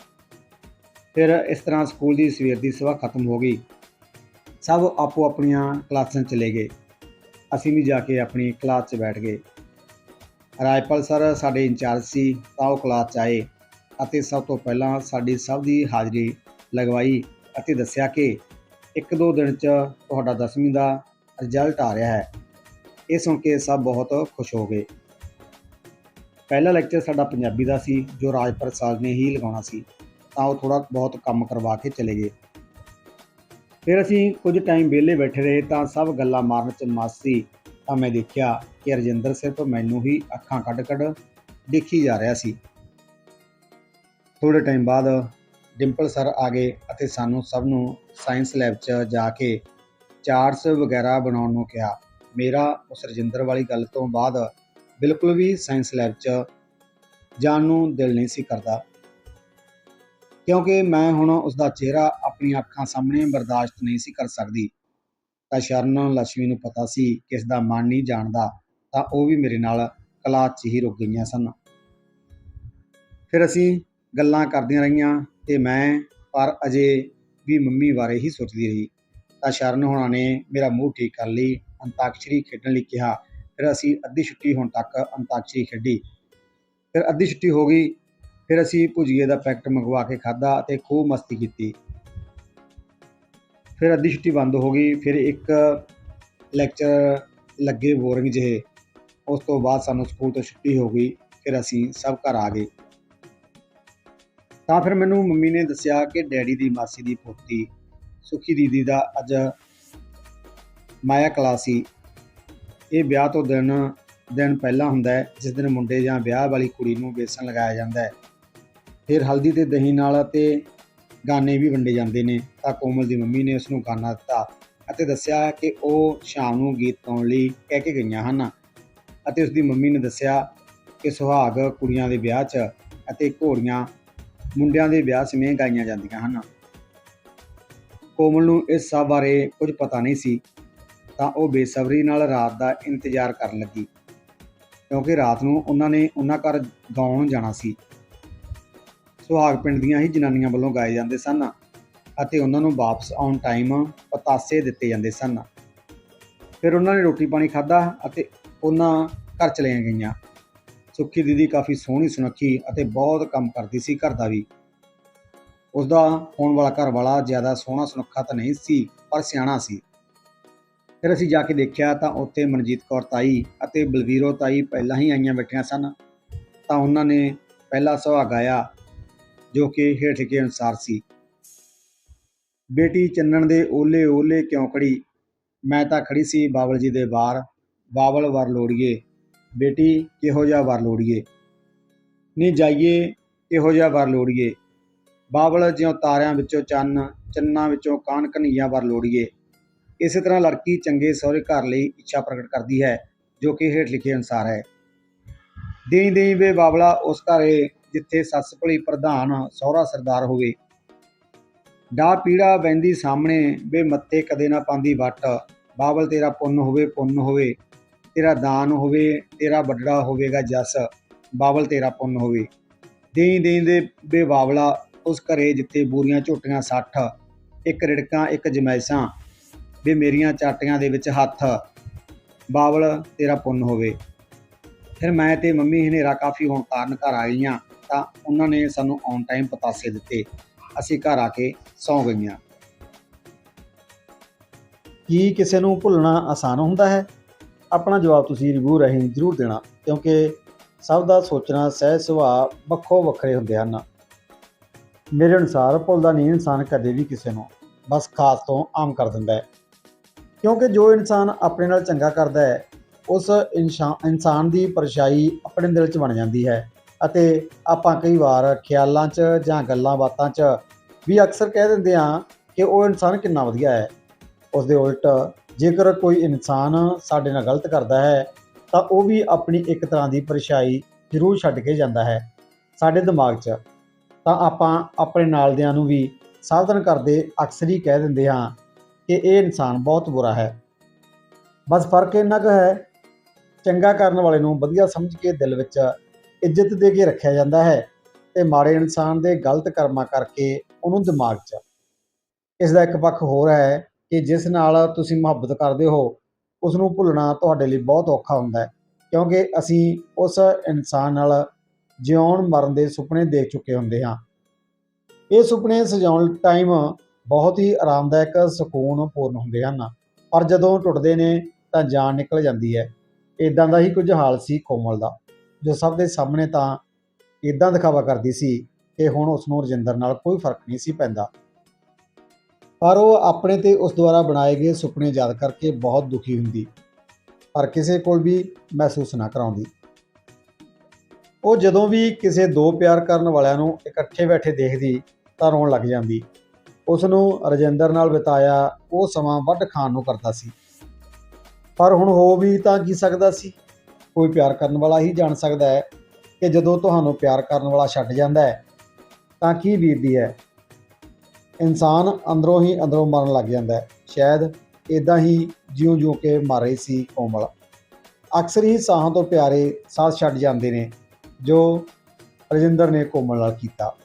ਫਿਰ ਇਸ ਤਰ੍ਹਾਂ ਸਕੂਲ ਦੀ ਸਵੇਰ ਦੀ ਸਭਾ ਖਤਮ ਹੋ ਗਈ। ਸਭ ਆਪੋ ਆਪਣੀਆਂ ਕਲਾਸਾਂ ਚਲੇ ਗਏ। ਅਸੀਂ ਵੀ ਜਾ ਕੇ ਆਪਣੀ ਕਲਾਸ 'ਚ ਬੈਠ ਗਏ। ਰਾਜਪਾਲ ਸਰ ਸਾਡੇ ਇੰਚਾਰਜ ਸੀ, ਤਾਂ ਉਹ ਕਲਾਸ 'ਚ ਆਏ ਅਤੇ ਸਭ ਤੋਂ ਪਹਿਲਾਂ ਸਾਡੀ ਸਭ ਦੀ ਹਾਜ਼ਰੀ ਲਗਵਾਈ ਅਤੇ ਦੱਸਿਆ ਕਿ ਇੱਕ ਦੋ ਦਿਨ 'ਚ ਤੁਹਾਡਾ 10ਵੀਂ ਦਾ ਰਿਜ਼ਲਟ ਆ ਰਿਹਾ ਹੈ। ਇਹ ਸੁਣ ਕੇ ਸਭ ਬਹੁਤ ਖੁਸ਼ ਹੋ ਗਏ। ਪਹਿਲਾ ਲੈਕਚਰ ਸਾਡਾ ਪੰਜਾਬੀ ਦਾ ਸੀ, ਜੋ ਰਾਜਪਾਲ ਸਰ ਨੇ ਹੀ ਲਗਾਉਣਾ ਸੀ। ਤਾਂ ਉਹ ਥੋੜਾ ਬਹੁਤ ਕੰਮ ਕਰਵਾ ਕੇ ਚਲੇ ਗਏ। ਫਿਰ ਅਸੀਂ ਕੁਝ ਟਾਈਮ ਵਿਹਲੇ ਬੈਠੇ ਰਹੇ ਤਾਂ ਸਭ ਗੱਲਾਂ ਮਾਰਨ 'ਚ ਮਸਤ ਸੀ। ਤਾਂ ਮੈਂ ਦੇਖਿਆ ਕਿ ਰਜਿੰਦਰ ਸਿਰਫ ਮੈਨੂੰ ਹੀ ਅੱਖਾਂ ਕੱਢ-ਕੱਢ ਦੇਖੀ ਜਾ ਰਿਹਾ ਸੀ। ਥੋੜੇ ਟਾਈਮ ਬਾਅਦ ਡਿੰਪਲ ਸਰ ਆ ਗਏ ਅਤੇ ਸਾਨੂੰ ਸਭ ਨੂੰ ਸਾਇੰਸ ਲੈਬ 'ਚ ਜਾ ਕੇ ਚਾਰਟਸ ਵਗੈਰਾ ਬਣਾਉਣ ਨੂੰ ਕਿਹਾ। ਮੇਰਾ ਉਸ ਰਜਿੰਦਰ ਵਾਲੀ ਗੱਲ ਤੋਂ ਬਾਅਦ ਬਿਲਕੁਲ ਵੀ ਸਾਇੰਸ ਲੈਬ 'ਚ ਜਾਣ ਨੂੰ ਦਿਲ ਨਹੀਂ ਸੀ ਕਰਦਾ। ਕਿਉਂਕਿ ਮੈਂ ਹੁਣ ਉਸ ਦਾ ਚਿਹਰਾ ਆਪਣੀਆਂ ਅੱਖਾਂ ਸਾਹਮਣੇ ਬਰਦਾਸ਼ਤ ਨਹੀਂ ਸੀ ਕਰ ਸਕਦੀ। ਤਾਂ ਸ਼ਰਨ ਲక్ష్ਮੀ ਨੂੰ ਪਤਾ ਸੀ ਕਿ ਇਸ ਦਾ ਮਨ ਨਹੀਂ ਜਾਣਦਾ, ਤਾਂ ਉਹ ਵੀ ਮੇਰੇ ਨਾਲ ਕਲਾਸ 'ਚ ਹੀ ਰੁਕ ਗਈਆਂ ਸਨ। ਫਿਰ ਅਸੀਂ ਗੱਲਾਂ ਕਰਦੀਆਂ ਰਹੀਆਂ। ਤੇ ਮੈਂ, ਪਰ ਅਜੇ ਵੀ ਮੰਮੀ ਬਾਰੇ ਹੀ ਸੋਚਦੀ ਰਹੀ। ਤਾਂ ਸ਼ਰਨ ਹੋਣਾ ਨੇ ਮੇਰਾ ਮੂੰਹ ਠੀਕ ਕਰ ਲਈ, ਅੰਤਾਕਸ਼ਰੀ ਖੇਡਣ ਲਈ ਕਿਹਾ। ਫਿਰ ਅਸੀਂ ਅੱਧੀ ਛੁੱਟੀ ਹੋਣ ਤੱਕ ਅੰਤਾਕਸ਼ਰੀ ਖੇਡੀ। ਫਿਰ ਅੱਧੀ ਛੁੱਟੀ ਹੋ ਗਈ, ਫਿਰ ਅਸੀਂ ਭੁਜੀਏ ਦਾ ਪੈਕਟ ਮੰਗਵਾ ਕੇ ਖਾਧਾ ਅਤੇ ਖੂਬ ਮਸਤੀ ਕੀਤੀ। ਫਿਰ ਅੱਧੀ ਛੁੱਟੀ ਬੰਦ ਹੋ ਗਈ, ਫਿਰ ਇੱਕ ਲੈਕਚਰ ਲੱਗੇ ਬੋਰਿੰਗ ਜਿਹੇ। ਉਸ ਤੋਂ ਬਾਅਦ ਸਾਨੂੰ ਸਕੂਲ ਤੋਂ ਛੁੱਟੀ ਹੋ ਗਈ, ਫਿਰ ਅਸੀਂ ਸਭ ਘਰ ਆ ਗਏ। ਤਾਂ ਫਿਰ ਮੈਨੂੰ ਮੰਮੀ ਨੇ ਦੱਸਿਆ ਕਿ ਡੈਡੀ ਦੀ ਮਾਸੀ ਦੀ ਪੋਤੀ, ਸੁਖੀ ਦੀਦੀ ਦਾ ਅੱਜ ਮਾਇਆ ਕਲਾਸ ਸੀ। ਇਹ ਵਿਆਹ ਤੋਂ ਦਿਨ ਦਿਨ ਪਹਿਲਾਂ ਹੁੰਦਾ ਹੈ, ਜਿਸ ਦਿਨ ਮੁੰਡੇ ਜਾਂ ਵਿਆਹ ਵਾਲੀ ਕੁੜੀ ਨੂੰ ਬੇਸਣ ਲਗਾਇਆ ਜਾਂਦਾ ਹੈ। ਫਿਰ ਹਲਦੀ ਤੇ ਦਹੀਂ ਨਾਲ ਅਤੇ ਗਾਨੇ ਵੀ ਵੰਡੇ ਜਾਂਦੇ ਨੇ। ਤਾਂ ਕੋਮਲ ਦੀ ਮੰਮੀ ਨੇ ਉਸ ਨੂੰ ਗਾਨਾ ਦਿੱਤਾ ਅਤੇ ਦੱਸਿਆ ਕਿ ਉਹ ਸ਼ਾਮ ਨੂੰ ਗੀਤ ਗਾਉਣ ਲਈ ਕਹਿ ਕੇ ਗਈਆਂ ਹਨ ਅਤੇ ਉਸ ਦੀ ਮੰਮੀ ਨੇ ਦੱਸਿਆ ਕਿ ਸੁਹਾਗ ਕੁੜੀਆਂ ਦੇ ਵਿਆਹ 'ਚ ਅਤੇ ਘੋੜੀਆਂ ਮੁੰਡਿਆਂ ਦੇ ਵਿਆਹ ਸਮੇਂ ਗਾਈਆਂ ਜਾਂਦੀਆਂ ਹਨ। ਕੋਮਲ ਨੂੰ ਇਸ ਸਭ ਬਾਰੇ ਕੁਝ ਪਤਾ ਨਹੀਂ ਸੀ, ਤਾਂ ਉਹ ਬੇਸਬਰੀ ਨਾਲ ਰਾਤ ਦਾ ਇੰਤਜ਼ਾਰ ਕਰਨ ਲੱਗੀ, ਕਿਉਂਕਿ ਰਾਤ ਨੂੰ ਉਹਨਾਂ ਨੇ ਉਹਨਾਂ ਘਰ ਗਾਉਣ ਜਾਣਾ ਸੀ। ਸੁਹਾਗ ਪਿੰਡ ਦੀਆਂ ਹੀ ਜਨਾਨੀਆਂ ਵੱਲੋਂ ਗਾਏ ਜਾਂਦੇ ਸਨ ਅਤੇ ਉਹਨਾਂ ਨੂੰ ਵਾਪਸ ਆਉਣ ਟਾਈਮ ਪਤਾਸੇ ਦਿੱਤੇ ਜਾਂਦੇ ਸਨ। ਫਿਰ ਉਹਨਾਂ ਨੇ ਰੋਟੀ ਪਾਣੀ ਖਾਧਾ ਅਤੇ ਉਹਨਾਂ ਘਰ ਚਲੀਆਂ ਗਈਆਂ। ਸੁੱਖੀ ਦੀਦੀ ਕਾਫੀ ਸੋਹਣੀ ਸੁਨੱਖੀ ਅਤੇ ਬਹੁਤ ਕੰਮ ਕਰਦੀ ਸੀ, ਘਰ ਦਾ ਵੀ। ਉਸ ਦਾ ਹੋਣ ਵਾਲਾ ਘਰ ਵਾਲਾ ਜ਼ਿਆਦਾ ਸੋਹਣਾ ਸੁਨੱਖਾ ਤਾਂ ਨਹੀਂ ਸੀ, ਪਰ ਸਿਆਣਾ ਸੀ। ਫਿਰ ਅਸੀਂ ਜਾ ਕੇ ਦੇਖਿਆ ਤਾਂ ਉੱਥੇ ਮਨਜੀਤ ਕੌਰ ਤਾਈ ਅਤੇ ਬਲਵੀਰੋ ਤਾਈ ਪਹਿਲਾਂ ਹੀ ਆਈਆਂ ਬੈਠੀਆਂ ਸਨ। ਤਾਂ ਉਹਨਾਂ ਨੇ ਪਹਿਲਾ ਸੁਹਾਗ ਗਾਇਆ, ਜੋ ਕਿ ਹੇਠ ਲਿਖੇ ਅਨੁਸਾਰ ਸੀ। ਬੇਟੀ ਚੰਨਣ ਦੇ ਓਲੇ ਓਲੇ ਕਿਉਂ ਖੜੀ? ਮੈਂ ਤਾਂ ਖੜੀ ਸੀ ਬਾਬਲ ਜੀ ਦੇ ਬਾਹਰ। ਬਾਬਲ ਵਰ ਲੋੜੀਏ। ਬੇਟੀ, ਕਿਹੋ ਜਿਹਾ ਵਰ ਲੋੜੀਏ? ਨੀ ਜਾਈਏ, ਕਿਹੋ ਜਿਹਾ ਵਰ ਲੋੜੀਏ? ਬਾਬਲ ਜਿਉਂ ਤਾਰਿਆਂ ਵਿੱਚੋਂ ਚੰਨ, ਚੰਨਾਂ ਵਿੱਚੋਂ ਕਾਨ ਕਨਈਆ ਵਰ ਲੋੜੀਏ। ਇਸੇ ਤਰ੍ਹਾਂ ਲੜਕੀ ਚੰਗੇ ਸਹੁਰੇ ਘਰ ਲਈ ਇੱਛਾ ਪ੍ਰਗਟ ਕਰਦੀ ਹੈ, ਜੋ ਕਿ ਹੇਠ ਲਿਖੇ ਅਨੁਸਾਰ ਹੈ। ਦੇਈ ਦੇਈ ਵੇ ਬਾਬਲਾ ਉਸ ਘਰੇ ਜਿੱਥੇ ਸੱਸ ਭਲੀ ਪ੍ਰਧਾਨ ਸਹੁਰਾ ਸਰਦਾਰ ਹੋਵੇ। ਡਾ ਪੀੜਾ ਬੈੰਦੀ ਸਾਹਮਣੇ, ਵੇ ਮੱਥੇ ਕਦੇ ਨਾ ਪਾਉਂਦੀ ਵੱਟ। ਬਾਬਲ ਤੇਰਾ ਪੁੰਨ ਹੋਵੇ ਪੁੰਨ ਹੋਵੇ। ਤੇਰਾ ਦਾਨ ਹੋਵੇ, ਤੇਰਾ ਵੱਡੜਾ ਹੋਵੇਗਾ ਜਸ ਬਾਬਲ ਤੇਰਾ ਪੁੰਨ ਹੋਵੇ। ਦੇਈ ਦੇਈ ਦੇ ਵੇ ਬਾਬਲਾ ਉਸ ਘਰੇ ਜਿੱਥੇ ਬੂਰੀਆਂ ਝੋਟੀਆਂ 60 ਇੱਕ ਰਿੜਕਾਂ, ਇੱਕ ਜਮੈਸਾਂ ਵੇ ਮੇਰੀਆਂ ਚਾਟੀਆਂ ਦੇ ਵਿੱਚ ਹੱਥ ਬਾਬਲ ਤੇਰਾ ਪੁੰਨ ਹੋਵੇ। ਫਿਰ ਮੈਂ ਤੇ ਮੰਮੀ ਹਨੇਰਾ ਕਾਫੀ ਹੋਣ ਕਾਰਨ ਘਰ ਆ ਗਈਆਂ, ਤਾਂ ਉਹਨਾਂ ਨੇ ਸਾਨੂੰ ਔਨ ਟਾਈਮ ਪਤਾਸੇ ਦਿੱਤੇ। ਅਸੀਂ ਘਰ ਆ ਕੇ ਸੌਂ ਗਈਆਂ। ਕੀ ਕਿਸੇ ਨੂੰ ਭੁੱਲਣਾ ਆਸਾਨ ਹੁੰਦਾ ਹੈ? ਆਪਣਾ ਜਵਾਬ ਤੁਸੀਂ ਰਿਵਿਊ ਰਾਹੀਂ ਜ਼ਰੂਰ ਦੇਣਾ, ਕਿਉਂਕਿ ਸਭ ਦਾ ਸੋਚਣਾ ਸਹਿਜ ਸੁਭਾਅ ਵੱਖੋ ਵੱਖਰੇ ਹੁੰਦੇ ਹਨ। ਮੇਰੇ ਅਨੁਸਾਰ ਭੁੱਲਦਾ ਨਹੀਂ ਇਨਸਾਨ ਕਦੇ ਵੀ ਕਿਸੇ ਨੂੰ, ਬਸ ਖਾਸ ਤੋਂ ਆਮ ਕਰ ਦਿੰਦਾ ਹੈ। ਕਿਉਂਕਿ ਜੋ ਇਨਸਾਨ ਆਪਣੇ ਨਾਲ ਚੰਗਾ ਕਰਦਾ ਹੈ, ਉਸ ਇਨਸ਼ਾ- ਇਨਸਾਨ ਦੀ ਪਰਛਾਈ ਆਪਣੇ ਦਿਲ 'ਚ ਬਣ ਜਾਂਦੀ ਹੈ ਅਤੇ ਆਪਾਂ ਕਈ ਵਾਰ ਖਿਆਲਾਂ 'ਚ ਜਾਂ ਗੱਲਾਂ ਬਾਤਾਂ 'ਚ ਵੀ ਅਕਸਰ ਕਹਿ ਦਿੰਦੇ ਹਾਂ ਕਿ ਉਹ ਇਨਸਾਨ ਕਿੰਨਾ ਵਧੀਆ ਹੈ। ਉਸ ਦੇ ਉਲਟ ਜੇਕਰ ਕੋਈ ਇਨਸਾਨ ਸਾਡੇ ਨਾਲ ਗਲਤ ਕਰਦਾ ਹੈ, ਤਾਂ ਉਹ ਵੀ ਆਪਣੀ ਇੱਕ ਤਰ੍ਹਾਂ ਦੀ ਪਰਛਾਈ ਜ਼ਰੂਰ ਛੱਡ ਕੇ ਜਾਂਦਾ ਹੈ ਸਾਡੇ ਦਿਮਾਗ 'ਚ। ਤਾਂ ਆਪਾਂ ਆਪਣੇ ਨਾਲ ਦਿਆਂ ਨੂੰ ਵੀ ਸਾਵਧਾਨ ਕਰਦੇ ਅਕਸਰ ਹੀ ਕਹਿ ਦਿੰਦੇ ਹਾਂ ਕਿ ਇਹ ਇਨਸਾਨ ਬਹੁਤ ਬੁਰਾ ਹੈ। ਬਸ ਫ਼ਰਕ ਇੰਨਾ ਕੁ ਹੈ, ਚੰਗਾ ਕਰਨ ਵਾਲੇ ਨੂੰ ਵਧੀਆ ਸਮਝ ਕੇ ਦਿਲ ਵਿੱਚ ਇੱਜ਼ਤ ਦੇ ਕੇ ਰੱਖਿਆ ਜਾਂਦਾ ਹੈ ਤੇ ਮਾੜੇ ਇਨਸਾਨ ਦੇ ਗਲਤ ਕਰਮਾਂ ਕਰਕੇ ਉਹਨੂੰ ਦਿਮਾਗ 'ਚ। ਇਸ ਦਾ ਇੱਕ ਪੱਖ ਹੋਰ ਹੈ ਕਿ ਜਿਸ ਨਾਲ ਤੁਸੀਂ ਮੁਹੱਬਤ ਕਰਦੇ ਹੋ ਉਸ ਨੂੰ ਭੁੱਲਣਾ ਤੁਹਾਡੇ ਲਈ ਬਹੁਤ ਔਖਾ ਹੁੰਦਾ ਹੈ। ਕਿਉਂਕਿ ਅਸੀਂ ਉਸ ਇਨਸਾਨ ਨਾਲ ਜਿਉਣ ਮਰਨ ਦੇ ਸੁਪਨੇ ਦੇਖ ਚੁੱਕੇ ਹੁੰਦੇ ਹਾਂ। ਇਹ ਸੁਪਨੇ ਸਜਾਉਣ ਟਾਈਮ ਬਹੁਤ ਹੀ ਆਰਾਮਦਾਇਕ ਸਕੂਨ ਪੂਰਨ ਹੁੰਦੇ ਹਨ। ਪਰ ਜਦੋਂ ਟੁੱਟਦੇ ਨੇ, ਤਾਂ ਜਾਨ ਨਿਕਲ ਜਾਂਦੀ ਹੈ। ਇਦਾਂ ਦਾ ਹੀ ਕੁਝ ਹਾਲ ਸੀ ਕੋਮਲ ਦਾ, ਜੋ ਸਭ ਦੇ ਸਾਹਮਣੇ ਤਾਂ ਇਦਾਂ ਦਿਖਾਵਾ ਕਰਦੀ ਸੀ ਕਿ ਹੁਣ ਉਸ ਨੂੰ ਰਜਿੰਦਰ ਨਾਲ ਕੋਈ ਫ਼ਰਕ ਨਹੀਂ ਸੀ ਪੈਂਦਾ। ਪਰ ਉਹ ਆਪਣੇ ਤੇ ਉਸ ਦੁਆਰਾ ਬਣਾਏ ਗਏ ਸੁਪਨੇ ਯਾਦ ਕਰਕੇ ਬਹੁਤ ਦੁਖੀ ਹੁੰਦੀ। ਪਰ ਕਿਸੇ ਕੋਲ ਵੀ ਮਹਿਸੂਸ ਨਾ ਕਰਾਉਂਦੀ। ਉਹ ਜਦੋਂ ਵੀ ਕਿਸੇ ਦੋ ਪਿਆਰ ਕਰਨ ਵਾਲਿਆਂ ਨੂੰ ਇਕੱਠੇ ਬੈਠੇ ਦੇਖਦੀ ਤਾਂ ਰੋਣ ਲੱਗ ਜਾਂਦੀ। ਉਸ ਨੂੰ ਰਜਿੰਦਰ ਨਾਲ ਬਿਤਾਇਆ ਉਹ ਸਮਾਂ ਵੱਢ ਖਾਣ ਨੂੰ ਕਰਦਾ ਸੀ। ਪਰ ਹੁਣ ਹੋ ਵੀ ਤਾਂ ਕੀ ਸਕਦਾ ਸੀ? ਕੋਈ ਪਿਆਰ ਕਰਨ ਵਾਲਾ ਹੀ ਜਾਣ ਸਕਦਾ ਹੈ ਕਿ ਜਦੋਂ ਤੁਹਾਨੂੰ ਪਿਆਰ ਕਰਨ ਵਾਲਾ ਛੱਡ ਜਾਂਦਾ ਹੈ, ਤਾਂ ਕੀ ਬੀਤਦੀ ਹੈ? ਇਨਸਾਨ ਅੰਦਰੋਂ ਹੀ ਅੰਦਰੋਂ ਮਰਨ ਲੱਗ ਜਾਂਦਾ ਹੈ। ਸ਼ਾਇਦ ਇਦਾਂ ਹੀ ਜਿਉਂ-ਜਿਉਂ ਕੇ ਮਰ ਰਹੀ ਸੀ ਕੋਮਲ। ਅਕਸਰ ਹੀ ਸਾਹਾਂ ਤੋਂ ਪਿਆਰੇ ਸਾਹ ਛੱਡ ਜਾਂਦੇ ਨੇ, ਜੋ ਰਜਿੰਦਰ ਨੇ ਕੋਮਲ ਨਾਲ ਕੀਤਾ।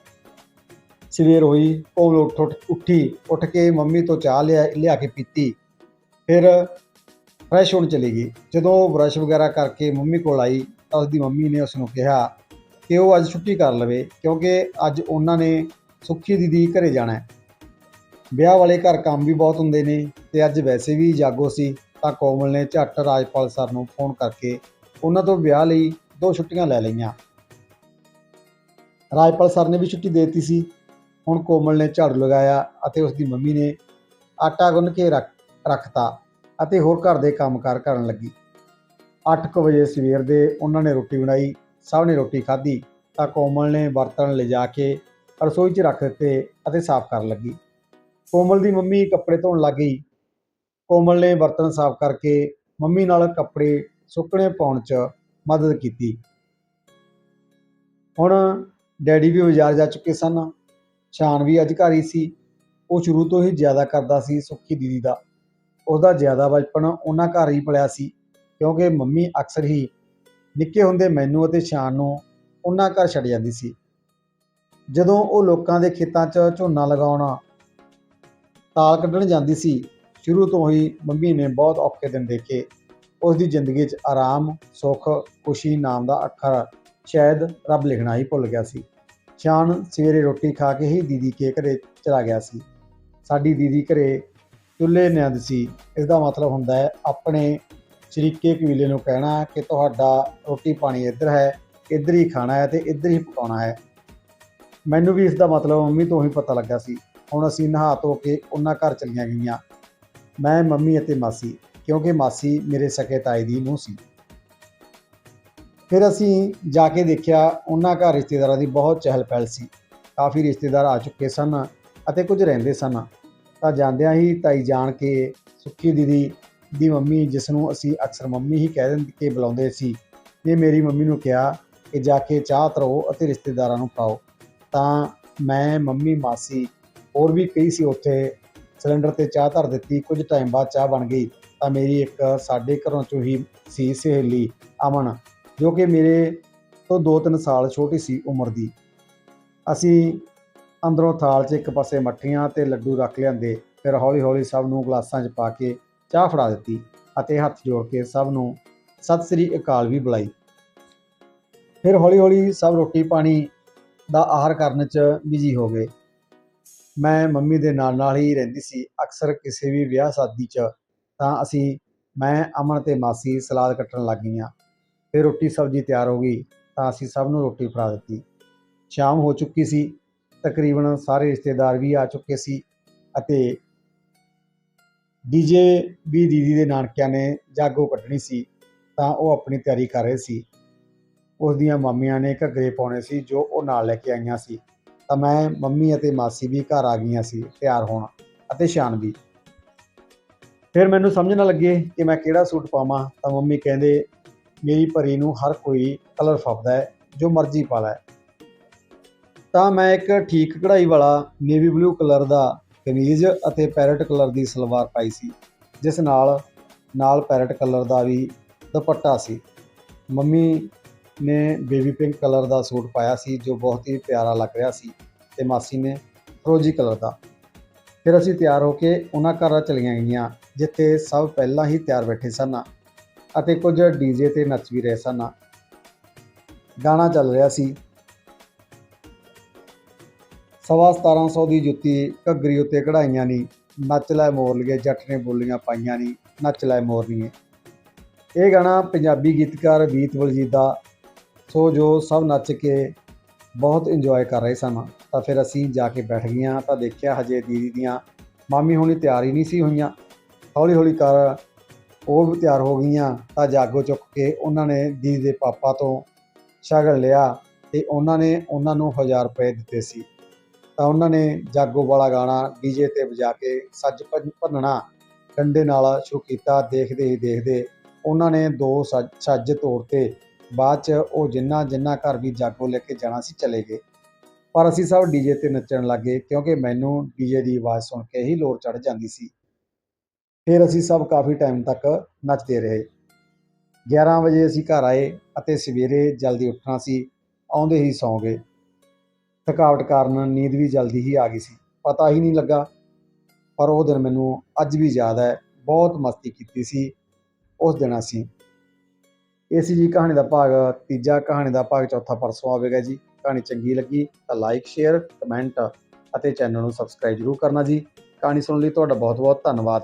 ਸਵੇਰ ਹੋਈ, ਕੋਮਲ ਉੱਠ ਉੱਠੀ ਉੱਠ ਕੇ ਮੰਮੀ ਤੋਂ ਚਾਹ ਲਿਆ ਲਿਆ ਕੇ ਪੀਤੀ। ਫਿਰ ਫਰੈਸ਼ ਹੋਣ ਚਲੀ ਗਈ। ਜਦੋਂ ਉਹ ਬਰਸ਼ ਵਗੈਰਾ ਕਰਕੇ ਮੰਮੀ ਕੋਲ ਆਈ, ਤਾਂ ਉਸਦੀ ਮੰਮੀ ਨੇ ਉਸ ਨੂੰ ਕਿਹਾ ਕਿ ਉਹ ਅੱਜ ਛੁੱਟੀ ਕਰ ਲਵੇ, ਕਿਉਂਕਿ ਅੱਜ ਉਹਨਾਂ ਨੇ ਸੁੱਖੀ ਦੀਦੀ ਘਰੇ ਜਾਣਾ ਹੈ। ਵਿਆਹ ਵਾਲੇ ਘਰ ਕੰਮ ਵੀ ਬਹੁਤ ਹੁੰਦੇ ਨੇ ਤੇ ਅੱਜ ਵੈਸੇ ਵੀ ਜਾਗੋ ਸੀ ਤਾਂ ਕੋਮਲ ਨੇ ਝੱਟ ਰਾਜਪਾਲ ਸਰ ਨੂੰ ਫੋਨ ਕਰਕੇ ਉਹਨਾਂ ਤੋਂ ਵਿਆਹ ਲਈ ਦੋ ਛੁੱਟੀਆਂ ਲੈ ਲਈਆਂ। ਰਾਜਪਾਲ ਸਰ ਨੇ ਵੀ ਛੁੱਟੀ ਦੇ ਦਿੱਤੀ ਸੀ। ਹੁਣ ਕੋਮਲ ਨੇ ਝਾੜੂ ਲਗਾਇਆ ਅਤੇ ਉਸ ਦੀ ਮੰਮੀ ਨੇ ਆਟਾ ਗੁੰਨ ਕੇ ਰੱਖ, ਰੱਖਤਾ ਅਤੇ ਹੋਰ ਘਰ ਦੇ ਕੰਮਕਾਰ ਕਰਨ ਲੱਗੀ। 8:00 ਵਜੇ ਸਵੇਰ ਦੇ ਉਹਨਾਂ ਨੇ ਰੋਟੀ ਬਣਾਈ, ਸਭ ਨੇ ਰੋਟੀ ਖਾਧੀ ਤਾਂ ਕੋਮਲ ਨੇ ਬਰਤਨ ਲਿਜਾ ਕੇ ਰਸੋਈ 'ਚ ਰੱਖ ਦਿੱਤੇ ਅਤੇ ਸਾਫ਼ ਕਰਨ ਲੱਗੀ। ਕੋਮਲ ਦੀ ਮੰਮੀ ਕੱਪੜੇ ਧੋਣ ਲੱਗ ਗਈ। ਕੋਮਲ ਨੇ ਬਰਤਨ ਸਾਫ਼ ਕਰਕੇ ਮੰਮੀ ਨਾਲ ਕੱਪੜੇ ਸੁੱਕਣੇ ਪਾਉਣ 'ਚ ਮਦਦ ਕੀਤੀ। ਹੁਣ ਡੈਡੀ ਵੀ ਬਾਜ਼ਾਰ ਜਾ ਚੁੱਕੇ ਸਨ। ਸ਼ਾਨ ਵੀ ਅੱਜ ਘਰ ਹੀ ਸੀ। ਉਹ ਸ਼ੁਰੂ ਤੋਂ ਹੀ ਜ਼ਿਆਦਾ ਕਰਦਾ ਸੀ ਸੁੱਖੀ ਦੀਦੀ ਦਾ। ਉਹਦਾ ਜ਼ਿਆਦਾ ਬਚਪਨ ਉਹਨਾਂ ਘਰ ਹੀ ਪਲਿਆ ਸੀ। ਕਿਉਂਕਿ ਮੰਮੀ ਅਕਸਰ ਹੀ ਨਿੱਕੇ ਹੁੰਦੇ ਮੈਨੂੰ ਅਤੇ ਸ਼ਾਨ ਨੂੰ ਉਹਨਾਂ ਘਰ ਛੱਡ ਜਾਂਦੀ ਸੀ। ਜਦੋਂ ਉਹ ਲੋਕਾਂ ਦੇ ਖੇਤਾਂ 'ਚ ਝੋਨਾ ਲਗਾਉਣ ਤਾਲ ਕੱਢਣ ਜਾਂਦੀ ਸੀ। ਸ਼ੁਰੂ ਤੋਂ ਹੀ ਮੰਮੀ ਨੇ ਬਹੁਤ ਔਖੇ ਦਿਨ ਦੇਖੇ। ਉਸ ਦੀ ਜ਼ਿੰਦਗੀ 'ਚ ਆਰਾਮ, ਸੁੱਖ, ਖੁਸ਼ੀ ਨਾਮ ਦਾ ਅੱਖਰ ਸ਼ਾਇਦ ਰੱਬ ਲਿਖਣਾ ਹੀ ਭੁੱਲ ਗਿਆ ਸੀ। ਸ਼ਾਨ ਸਵੇਰੇ ਰੋਟੀ ਖਾ ਕੇ ਹੀ ਦੀਦੀ ਕੇ ਘਰੇ ਚਲਾ ਗਿਆ ਸੀ। ਸਾਡੀ ਦੀਦੀ ਘਰੇ ਚੁੱਲ੍ਹੇ ਨਿਆਂਦ ਸੀ। ਇਸ ਦਾ ਮਤਲਬ ਹੁੰਦਾ ਹੈ, ਆਪਣੇ ਸ਼ਰੀਕੇ ਕਬੀਲੇ ਨੂੰ ਕਹਿਣਾ ਕਿ ਤੁਹਾਡਾ ਰੋਟੀ ਪਾਣੀ ਇੱਧਰ ਹੈ, ਇੱਧਰ ਹੀ ਖਾਣਾ ਹੈ ਤੇ ਇੱਧਰ ਹੀ ਪਕਾਉਣਾ ਹੈ। ਮੈਨੂੰ ਵੀ ਇਸ ਦਾ ਮਤਲਬ ਮੰਮੀ ਤੋਂ ਹੀ ਪਤਾ ਲੱਗਾ ਸੀ। ਹੁਣ ਅਸੀਂ ਨਹਾ ਧੋ ਕੇ ਉਹਨਾਂ ਘਰ ਚਲੀਆਂ ਗਈਆਂ। ਮੈਂ, ਮੰਮੀ ਅਤੇ ਮਾਸੀ, ਕਿਉਂਕਿ ਮਾਸੀ ਮੇਰੇ ਸਕੇ ਤਾਏ ਦੀ ਨੂੰਹ ਸੀ। ਫਿਰ ਅਸੀਂ ਜਾ ਕੇ ਦੇਖਿਆ ਉਹਨਾਂ ਘਰ ਰਿਸ਼ਤੇਦਾਰਾਂ ਦੀ ਬਹੁਤ ਚਹਿਲ ਪਹਿਲ ਸੀ। ਕਾਫੀ ਰਿਸ਼ਤੇਦਾਰ ਆ ਚੁੱਕੇ ਸਨ ਅਤੇ ਕੁਝ ਰਹਿੰਦੇ ਸਨ। ਤਾਂ ਜਾਂਦਿਆਂ ਹੀ ਤਾਈ ਜਾਣ ਕੇ ਸੁੱਖੀ ਦੀਦੀ ਦੀ ਮੰਮੀ ਜਿਸ ਨੂੰ ਅਸੀਂ ਅਕਸਰ ਮੰਮੀ ਹੀ ਕਹਿ ਦਿੰਦੇ, ਕੇ ਬੁਲਾਉਂਦੇ ਸੀ, ਨੇ ਮੇਰੀ ਮੰਮੀ ਨੂੰ ਕਿਹਾ ਕਿ ਜਾ ਕੇ ਚਾਹ ਧਰੋ ਅਤੇ ਰਿਸ਼ਤੇਦਾਰਾਂ ਨੂੰ ਪਾਓ ਤਾਂ ਮੈਂ, ਮੰਮੀ, ਮਾਸੀ ਹੋਰ ਵੀ ਕਈ ਸੀ ਉੱਥੇ। ਸਿਲੰਡਰ ਤੇ ਚਾਹ ਧਰ ਦਿੱਤੀ, ਕੁਝ ਟਾਈਮ ਬਾਅਦ ਚਾਹ ਬਣ ਗਈ। ਤਾਂ ਮੇਰੀ ਇੱਕ ਸਾਡੇ ਘਰੋਂ ਚੋਂ ਹੀ ਸੀ ਸਹੇਲੀ ਅਮਨ, ਜੋ ਕਿ ਮੇਰੇ ਤੋਂ 2-3 ਸਾਲ ਛੋਟੀ ਸੀ ਉਮਰ ਦੀ। ਅਸੀਂ ਅੰਦਰੋਂ ਥਾਲ 'ਚ ਇੱਕ ਪਾਸੇ ਮੱਠੀਆਂ ਤੇ ਲੱਡੂ ਰੱਖ ਲਿਆਂਦੇ, ਫਿਰ ਹੌਲੀ-ਹੌਲੀ ਸਭ ਨੂੰ ਗਲਾਸਾਂ 'ਚ ਪਾ ਕੇ ਚਾਹ ਫੜਾ ਦਿੱਤੀ ਅਤੇ ਹੱਥ ਜੋੜ ਕੇ ਸਭ ਨੂੰ ਸਤਿ ਸ੍ਰੀ ਅਕਾਲ ਵੀ ਬੁਲਾਈ। ਫਿਰ ਹੌਲੀ-ਹੌਲੀ ਸਭ ਰੋਟੀ ਪਾਣੀ ਦਾ ਆਹਾਰ ਕਰਨ 'ਚ ਬਿਜ਼ੀ ਹੋ ਗਏ। ਮੈਂ ਮੰਮੀ ਦੇ ਨਾਲ ਨਾਲ ਹੀ ਰਹਿੰਦੀ ਸੀ। ਅਕਸਰ ਕਿਸੇ ਵੀ ਵਿਆਹ ਸ਼ਾਦੀ 'ਚ ਤਾਂ ਅਸੀਂ, ਮੈਂ, ਅਮਨ ਤੇ ਮਾਸੀ ਸਲਾਦ ਕੱਟਣ ਲੱਗ ਗਈਆਂ। ਫਿਰ ਰੋਟੀ ਸਬਜ਼ੀ ਤਿਆਰ ਹੋ ਗਈ ਤਾਂ ਅਸੀਂ ਸਭ ਨੂੰ ਰੋਟੀ ਫੜਾ ਦਿੱਤੀ। ਸ਼ਾਮ ਹੋ ਚੁੱਕੀ ਸੀ, ਤਕਰੀਬਨ ਸਾਰੇ ਰਿਸ਼ਤੇਦਾਰ ਵੀ ਆ ਚੁੱਕੇ ਸੀ ਅਤੇ ਡੀਜੇ ਵੀ ਦੀਦੀ ਦੇ ਨਾਨਕਿਆਂ ਨੇ ਜਾਗੋ ਕੱਢਣੀ ਸੀ ਤਾਂ ਉਹ ਆਪਣੀ ਤਿਆਰੀ ਕਰ ਰਹੇ ਸੀ। ਉਸ ਦੀਆਂ ਮਾਮੀਆਂ ਨੇ ਘੱਗਰੇ ਪਾਉਣੇ ਸੀ ਜੋ ਉਹ ਨਾਲ ਲੈ ਕੇ ਆਈਆਂ ਸੀ। ਤਾਂ ਮੈਂ ਮੰਮੀ ਅਤੇ ਮਾਸੀ ਵੀ ਘਰ ਆ ਗਈਆਂ ਸੀ, ਤਿਆਰ ਹੋਣ ਅਤੇ ਸ਼ਾਨ ਵੀ। ਫਿਰ ਮੈਨੂੰ ਸਮਝ ਨਾ ਲੱਗੇ ਕਿ ਮੈਂ ਕਿਹੜਾ ਸੂਟ ਪਾਵਾਂ, ਤਾਂ ਮੰਮੀ ਕਹਿੰਦੇ, ਮੇਰੀ ਪਰੀ ਨੂੰ ਹਰ ਕੋਈ ਕਲਰ ਫੱਬਦਾ ਹੈ, ਜੋ ਮਰਜ਼ੀ ਪਾ ਲੈ। ਤਾਂ ਮੈਂ ਇੱਕ ਠੀਕ ਕਢਾਈ ਵਾਲਾ ਨੇਵੀ ਬਲੂ ਕਲਰ ਦਾ ਕਮੀਜ਼ ਅਤੇ ਪੈਰਟ ਕਲਰ ਦੀ ਸਲਵਾਰ ਪਾਈ ਸੀ, ਜਿਸ ਨਾਲ ਨਾਲ ਪੈਰਟ ਕਲਰ ਦਾ ਵੀ ਦੁਪੱਟਾ ਸੀ। ਮੰਮੀ ਨੇ ਬੇਬੀ ਪਿੰਕ ਕਲਰ ਦਾ ਸੂਟ ਪਾਇਆ ਸੀ, ਜੋ ਬਹੁਤ ਹੀ ਪਿਆਰਾ ਲੱਗ ਰਿਹਾ ਸੀ ਤੇ ਮਾਸੀ ਨੇ ਫਰੋਜੀ ਕਲਰ ਦਾ। ਫਿਰ ਅਸੀਂ ਤਿਆਰ ਹੋ ਕੇ ਉਹਨਾਂ ਘਰਾਂ ਚਲੀਆਂ ਗਈਆਂ, ਜਿੱਥੇ ਸਭ ਪਹਿਲਾਂ ਹੀ ਤਿਆਰ ਬੈਠੇ ਸਨ ਅਤੇ ਕੁਝ ਡੀਜੇ ਤੇ ਨੱਚ ਵੀ ਰਹੇ ਸਨ। ਗਾਣਾ ਚੱਲ ਰਿਹਾ ਸੀ। ਸਵਾ 1700 ਦੀ ਜੁੱਤੀ ਘੱਗਰੀ ਉੱਤੇ ਕਢਾਈਆਂ ਨਹੀਂ ਨੱਚ ਲੈ ਮੋਰਲੀਏ ਜੱਟ ਨੇ ਬੋਲੀਆਂ ਪਾਈਆਂ ਨਹੀਂ ਨੱਚ ਲੈ ਮੋਰਨੀਏ ਇਹ ਗਾਣਾ ਪੰਜਾਬੀ ਗੀਤਕਾਰ ਬੀਤ ਬਲਜੀਤ ਦਾ ਸੋ ਜੋ ਸਭ ਨੱਚ ਕੇ ਬਹੁਤ ਇੰਜੋਏ ਕਰ ਰਹੇ ਸਨ, ਤਾਂ ਫਿਰ ਅਸੀਂ ਜਾ ਕੇ ਬੈਠ ਗਈਆਂ, ਤਾਂ ਦੇਖਿਆ ਹਜੇ ਦੀਦੀ ਦੀਆਂ ਮਾਮੀ ਹੁਣੀ ਤਿਆਰ ਹੀ ਨਹੀਂ ਸੀ ਹੋਈਆਂ। ਹੌਲੀ ਹੌਲੀ ਕਰ ਉਹ ਵੀ ਤਿਆਰ ਹੋ ਗਈਆਂ, ਤਾਂ ਜਾਗੋ ਚੁੱਕ ਕੇ ਉਹਨਾਂ ਨੇ ਦੀਦੀ ਦੇ ਪਾਪਾ ਤੋਂ ਸ਼ਗਨ ਲਿਆ ਤੇ ਉਹਨਾਂ ਨੇ ਉਹਨਾਂ ਨੂੰ 1000 ਰੁਪਏ ਦਿੱਤੇ ਸੀ। ਤਾਂ ਉਹਨਾਂ ਨੇ ਜਾਗੋ ਵਾਲਾ ਗਾਣਾ ਡੀਜੇ ਤੇ ਵਜਾ ਕੇ ਸੱਜ ਭੰਨਣਾ ਡੰਡੇ ਨਾਲ ਸ਼ੁਰੂ ਕੀਤਾ, ਦੇਖਦੇ ਹੀ ਦੇਖਦੇ ਉਹਨਾਂ ਨੇ ਦੋ ਸੱਜ ਛੱਜ ਤੋੜਤੇ ਬਾਅਦ ਚ ਉਹ ਜਿੰਨਾ ਜਿੰਨਾ ਘਰ ਵੀ ਜਾਗੋ ਲੈ ਕੇ ਜਾਣਾ ਸੀ, ਚਲੇ ਗਏ। ਪਰ ਅਸੀਂ ਸਭ ਡੀਜੇ ਤੇ ਨੱਚਣ ਲੱਗੇ ਕਿਉਂਕਿ ਮੈਨੂੰ ਡੀਜੇ ਦੀ ਆਵਾਜ਼ ਸੁਣ ਕੇ ਹੀ ਲੋਰ ਚੜ ਜਾਂਦੀ ਸੀ। ਫਿਰ ਅਸੀਂ ਸਭ ਕਾਫੀ ਟਾਈਮ ਤੱਕ ਨੱਚਦੇ ਰਹੇ। 11 ਵਜੇ ਅਸੀਂ ਘਰ ਆਏ ਅਤੇ ਸਵੇਰੇ ਜਲਦੀ ਉੱਠਣਾ ਸੀ, ਆਉਂਦੇ ਹੀ ਸੌਂ ਗਏ। ਥਕਾਵਟ ਕਾਰਨ ਨੀਂਦ ਵੀ ਜਲਦੀ ਹੀ ਆ ਗਈ ਸੀ, ਪਤਾ ਹੀ ਨਹੀਂ ਲੱਗਾ। ਪਰ ਉਹ ਦਿਨ ਮੈਨੂੰ ਅੱਜ ਵੀ ਯਾਦ ਹੈ, ਬਹੁਤ ਮਸਤੀ ਕੀਤੀ ਸੀ, ਉਸ ਦਿਨ ਅਸੀਂ। ਇਹ ਸੀ ਜੀ ਕਹਾਣੀ ਦਾ ਭਾਗ, ਤੀਜਾ ਕਹਾਣੀ ਦਾ ਭਾਗ, ਚੌਥਾ ਪਰਸੋਂ ਆਵੇਗਾ ਜੀ। ਕਹਾਣੀ ਚੰਗੀ ਲੱਗੀ ਤਾਂ ਲਾਈਕ ਸ਼ੇਅਰ ਕਮੈਂਟ ਅਤੇ ਚੈਨਲ ਨੂੰ ਸਬਸਕ੍ਰਾਈਬ ਜ਼ਰੂਰ ਕਰਨਾ ਜੀ। ਕਹਾਣੀ ਸੁਣਨ ਲਈ ਤੁਹਾਡਾ ਬਹੁਤ ਬਹੁਤ ਧੰਨਵਾਦ।